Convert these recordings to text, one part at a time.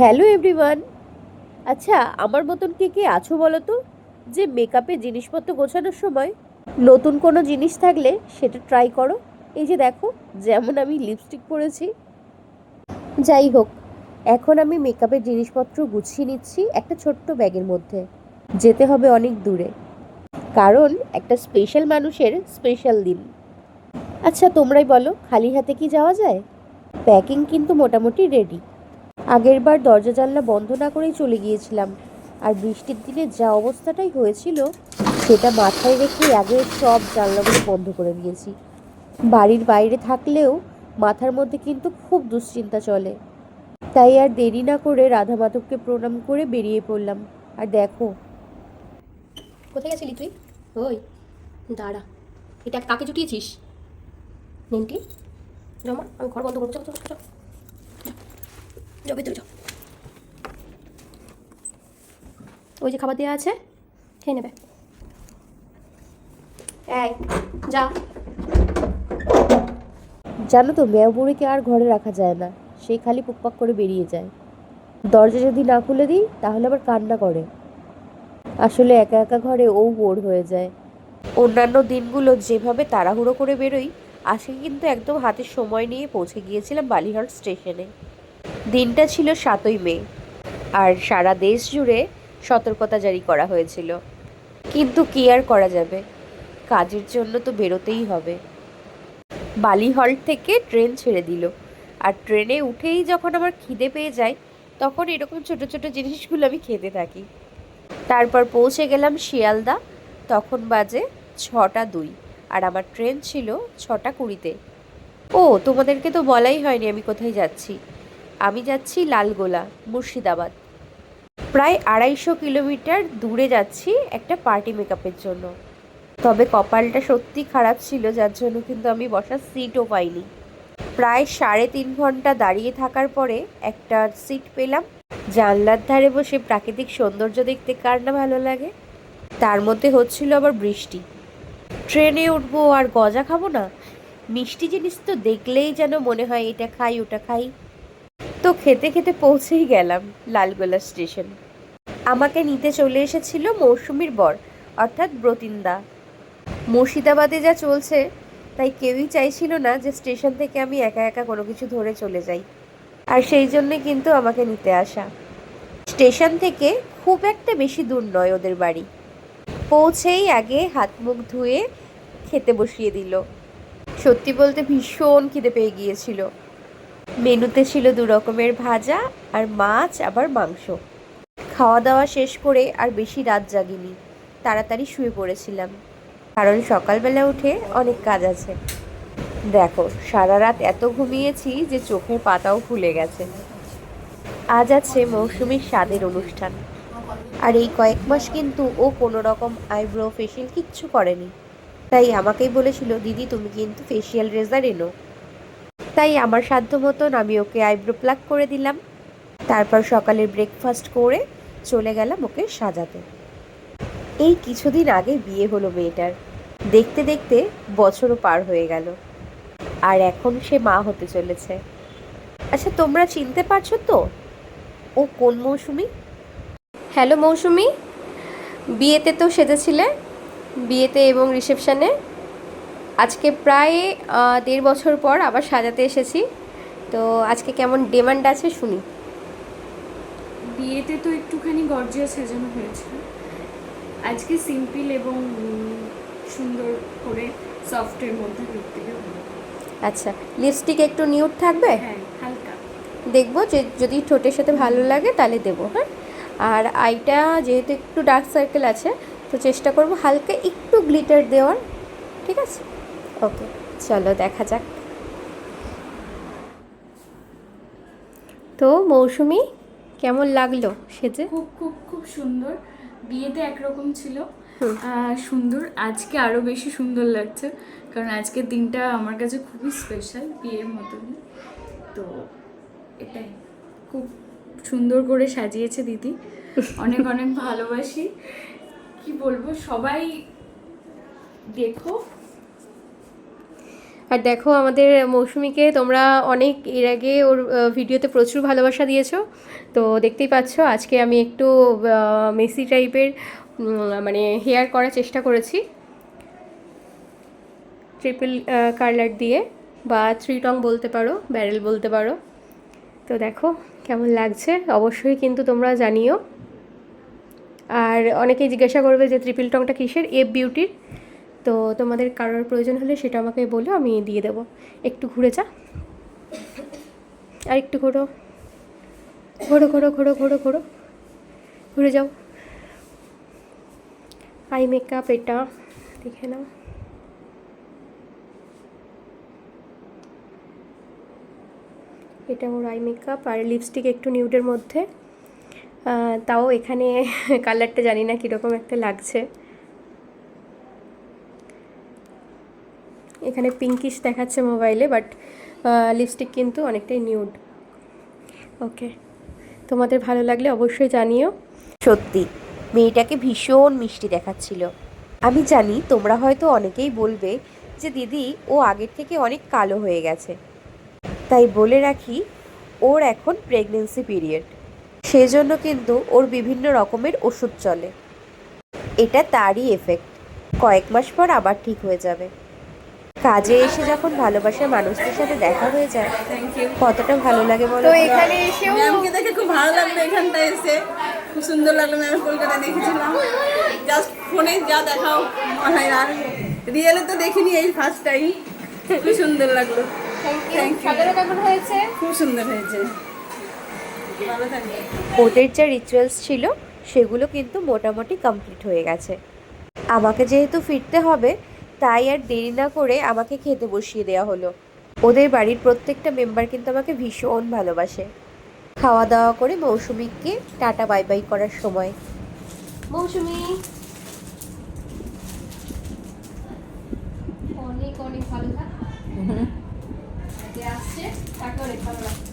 Hello everyone আচ্ছা আমার মতন কে কে আছো বলো তো? যে মেকআপে জিনিসপত্র গোছানোর সময় নতুন কোনো জিনিস থাকলে সেটা ট্রাই করো। এই যে দেখো, যেমন আমি লিপস্টিক পরেছি। যাই হোক, এখন আমি মেকআপের জিনিসপত্র গুছিয়ে নিচ্ছি একটা ছোট্ট ব্যাগের মধ্যে। যেতে হবে অনেক দূরে। কারণ একটা স্পেশাল মানুষের স্পেশাল দিন। আচ্ছা তোমরাই বলো, খালি হাতে কি যাওয়া যায়? প্যাকিং কিন্তু মোটামুটি রেডি আগের বার দরজা জানলা বন্ধ না করেই চলে গিয়েছিলাম। আর বৃষ্টির দিনে যা অবস্থাটাই হয়েছিল, সেটা মাথায় রেখে আগে সব জানলাগুলো বন্ধ করে দিয়েছি। বাড়ির বাইরে থাকলেও মাথার মধ্যে কিন্তু খুব দুশ্চিন্তা চলে। তাই আর দেরি না করে রাধা মাধবকে প্রণাম করে বেরিয়ে পড়লাম। আর দেখো। কোথায় গেছিলি তুই? ওই, দাঁড়া। এটা কাকে জুটিয়েছিস? নেনটি? জমা আমি ঘর বন্ধ করছি যাবে তুই যাও। ওই যে খাবার দেওয়া আছে, খেয়ে নেবে। এই, যা। জানো তো মেয়া বুড়িকে আর ঘরে রাখা যায় না। সে খালি পুকপাক করে বেরিয়ে যায়। দরজা যদি না খুলে দিই, তাহলে আবার কান্না করে। আসলে একা একা ঘরে ও বোর হয়ে যায়। অন্যান্য দিনগুলো যেভাবে তাড়াহুড়ো করে বেরোই আজকে কিন্তু একদম হাতে সময় নিয়ে পৌঁছে গিয়েছিলাম বালিহাট স্টেশনে। দিনটা ছিল সাতই মে, আর সারা দেশ জুড়ে সতর্কতা জারি করা হয়েছিল। কিন্তু কি আর করা যাবে? কাজের জন্য তো বেরোতেই হবে। বালি বালিহল থেকে ট্রেন ছেড়ে দিল, আর ট্রেনে উঠেই যখন আমার খিদে পেয়ে যায়, তখন এরকম ছোট ছোট জিনিসগুলো আমি খেতে থাকি। তারপর পৌঁছে গেলাম শিয়ালদা, তখন বাজে ছটা দুই, আর আমার ট্রেন ছিল ছটা কুড়িতে। ও, তোমাদেরকে তো বলাই হয়নি আমি কোথায় যাচ্ছি। আমি যাচ্ছি লালগোলা, মুর্শিদাবাদ। প্রায় আড়াইশো কিলোমিটার দূরে যাচ্ছি একটা পার্টি মেকআপের জন্য। তবে কপালটা সত্যি খারাপ ছিল, যার জন্য কিন্তু আমি বসার সিটও পাইনি। প্রায় সাড়ে তিন ঘণ্টা দাঁড়িয়ে থাকার পরে একটা সিট পেলাম। জানলার ধারে বসে প্রাকৃতিক সৌন্দর্য দেখতে কার না ভালো লাগে? তার মধ্যে হচ্ছিল আবার বৃষ্টি। ট্রেনে উঠবো আর গজা খাব না? মিষ্টি জিনিস তো দেখলেই যেন মনে হয় এটা খাই, ওটা খাই। তো খেতে খেতে পৌঁছেই গেলাম লালগোলা স্টেশন। আমাকে নিতে চলে এসেছিল মৌসুমির বর, অর্থাৎ ব্রতিন্দা। মুর্শিদাবাদে যা চলছে, তাই কেউই চাইছিল না যে স্টেশন থেকে আমি একা একা কোনো কিছু ধরে চলে যাই। আর সেই জন্যে কিন্তু আমাকে নিতে আসা। স্টেশন থেকে খুব একটা বেশি দূর নয় ওদের বাড়ি। পৌঁছেই আগে হাত মুখ ধুয়ে খেতে বসিয়ে দিল। সত্যি বলতে ভীষণ খিদে পেয়ে গিয়েছিল। মেনুতে ছিল দু রকমের ভাজা আর মাছ, আবার মাংস। খাওয়া দাওয়া শেষ করে আর বেশি রাত জাগিনি। তাড়াতাড়ি শুয়ে পড়েছিলাম। কারণ সকালবেলা উঠে অনেক কাজ আছে। দেখো, সারা রাত এত ঘুমিয়েছি যে চোখের পাতাও ফুলে গেছে। আজ আছে মৌসুমীর স্বাদের অনুষ্ঠান। আর এই কয়েক মাস কিন্তু ও কোনো রকম আইব্রো, ফেশিয়াল কিচ্ছু করেনি। তাই আমাকেই বলেছিল, দিদি, তুমি কিন্তু ফেশিয়াল রেজার এনো। তাই আমার সাধ্য মতন আমি ওকে আইব্রো প্লাক করে দিলাম। তারপর সকালের ব্রেকফাস্ট করে চলে গেলাম ওকে সাজাতে। এই কিছুদিন আগে বিয়ে হলো মেয়েটার। দেখতে দেখতে বছরও পার হয়ে গেল। আর এখন সে মা হতে চলেছে। আচ্ছা তোমরা চিনতে পারছ তো? ও কোন মৌসুমি? হ্যালো মৌসুমি, বিয়েতে তো সেজেছিলে। বিয়েতে এবং রিসেপশনে আজকে প্রায় দেড় বছর পর আবার সাজাতে এসেছি। তো আজকে কেমন ডিমান্ড আছে শুনি। বিয়েতে তো একটুখানি গর্জিয়াস সাজানো হয়েছিল আজকে সিম্পল এবং সুন্দর করে সফটের মধ্যে হবে আচ্ছা লিপস্টিক একটু নিউট থাকবে? হ্যাঁ হালকা। দেখব যে যদি ঠোঁটের সাথে ভালো লাগে তাহলে দেবো হ্যাঁ? আর আইটা যেহেতু একটু ডার্ক সার্কেল আছে তো চেষ্টা করব হালকা একটু গ্লিটার দেওয়ার ঠিক আছে? ওকে চলো দেখা যাক। তো মৌসুমি কেমন লাগল সেজে? খুব খুব খুব সুন্দর। বিয়েতে একরকম ছিল। সুন্দর। আজকে আরও বেশি সুন্দর লাগছে। কারণ আজকের দিনটা আমার কাছে খুবই স্পেশাল বিয়ের মতনই। তো এটাই। খুব সুন্দর করে সাজিয়েছে দিদি। অনেক অনেক ভালোবাসি। কি বলব? সবাই দেখো। আর দেখো আমাদের মৌসুমিকে তোমরা অনেক এর আগে ওর ভিডিওতে প্রচুর ভালোবাসা দিয়েছ। তো দেখতেই পাচ্ছ, আজকে আমি একটু মেসি টাইপের মানে হেয়ার করার চেষ্টা করেছি। ট্রিপল কার্লার দিয়ে বা থ্রি টং বলতে পারো, ব্যারেল বলতে পারো। তো দেখো কেমন লাগছে, অবশ্যই কিন্তু তোমরা জানিও। আর অনেকেই জিজ্ঞাসা করবে যে ট্রিপল টংটা কিসের? এফ বিউটির। তো তোমাদের কারোর প্রয়োজন হলে সেটা আমাকে বলো, আমি দিয়ে দেবো। একটু ঘুরে যা। আর একটু ঘোরো। ঘোরো ঘোরো ঘোরো ঘোরো ঘোরো। ঘুরে যাও। আই মেকআপ এটা দেখে নাও। এটা ওর আই মেকআপ আর লিপস্টিক একটু নিউডের মধ্যে। তাও এখানে কালারটা জানি না কীরকম একটা লাগছে। এখানে পিঙ্কিশ দেখাচ্ছে মোবাইলে বাট লিপস্টিক কিন্তু অনেকটাই নিউড ওকে তোমাদের ভালো লাগলে অবশ্যই জানিও। সত্যি, মেয়েটাকে ভীষণ মিষ্টি দেখাচ্ছিল। আমি জানি তোমরা হয়তো অনেকেই বলবে যে, দিদি, ও আগের থেকে অনেক কালো হয়ে গেছে। তাই বলে রাখি, ওর এখন প্রেগনেন্সি পিরিয়ড সেজন্য কিন্তু ওর বিভিন্ন রকমের ওষুধ চলে। এটা তারই এফেক্ট কয়েক মাস পর আবার ঠিক হয়ে যাবে। কাজে এসে যখন ভালোবাসার মানুষদের সাথে দেখা হয়ে যায় কতটা ভালো লাগে বলো? তো? এখানে এসেও ম্যামকে দেখে খুব ভালো লাগল এখানটায় এসে। খুব সুন্দর লাগল ম্যাম কলকাতা দেখেছিলাম। জাস্ট ফোনে যা দেখাও হয় আর রিয়েলে তো দেখিনি এই ফার্স্ট টাইম খুব সুন্দর লাগল। থ্যাংক ইউ কেমন হয়েছে? খুব সুন্দর হয়েছে। ওদের যা রিচুয়ালস ছিল সেগুলো কিন্তু মোটামুটি কমপ্লিট হয়ে গেছে। আমাকে যেহেতু ফিরতে হবে তাই আর দেরি না করে আমাকে খেতে বসিয়ে দেওয়া হলো। ওদের বাড়ির প্রত্যেকটা মেম্বার কিন্তু আমাকে ভীষণ ভালোবাসে। খাওয়া দাওয়া করে মৌসুমিককে টাটা বাই বাই করার সময়। মৌসুমি! অনেক অনেক ভালো থাক। আসছে তাকে অনেক ভালো লাগছে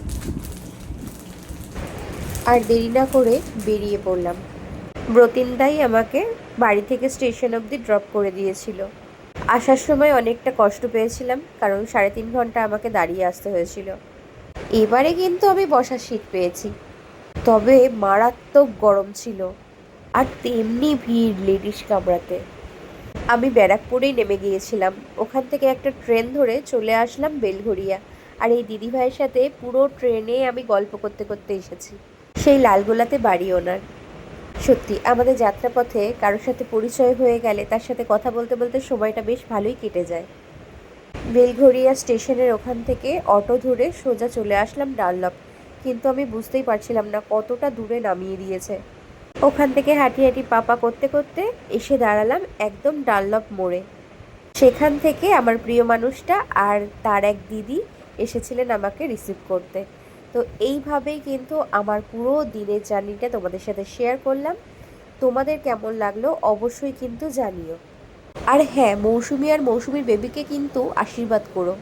আর দেরি না করে বেরিয়ে পড়লাম। ব্রতিনদাই আমাকে বাড়ি থেকে স্টেশন অবধি ড্রপ করে দিয়েছিল। আসার সময় অনেকটা কষ্ট পেয়েছিলাম, কারণ সাড়ে তিন ঘণ্টা আমাকে দাঁড়িয়ে আসতে হয়েছিল। এবারে কিন্তু আমি বসার সিট পেয়েছি। তবে মারাত্মক গরম ছিল আর তেমনি ভিড় লেডিস কামড়াতে আমি ব্যারাকপুরেই নেমে গিয়েছিলাম। ওখান থেকে একটা ট্রেন ধরে চলে আসলাম বেলঘরিয়া আর এই দিদিভাইয়ের সাথে পুরো ট্রেনে আমি গল্প করতে করতে এসেছি। সেই লালগোলাতে বাড়ি ওনার। সত্যি, আমাদের যাত্রাপথে কারোর সাথে পরিচয় হয়ে গেলে তার সাথে কথা বলতে বলতে সময়টা বেশ ভালোই কেটে যায়। বেলঘরিয়া স্টেশনের ওখান থেকে অটো ধরে সোজা চলে আসলাম ডানলপ কিন্তু আমি বুঝতেই পারছিলাম না কতটা দূরে নামিয়ে দিয়েছে। ওখান থেকে হাঁটি হাঁটি পাপা করতে করতে এসে দাঁড়ালাম একদম ডানলপ মোড়ে। সেখান থেকে আমার প্রিয় মানুষটা আর তার এক দিদি এসেছিলেন আমাকে রিসিভ করতে। তো এইভাবেই কিন্তু আমার পুরো দিনের জার্নিটা তোমাদের সাথে শেয়ার করলাম। তোমাদের কেমন লাগল অবশ্যই কিন্তু জানিও। আর হ্যাঁ মৌসুমি আর মৌসুমির বেবিকে কিন্তু আশীর্বাদ করো।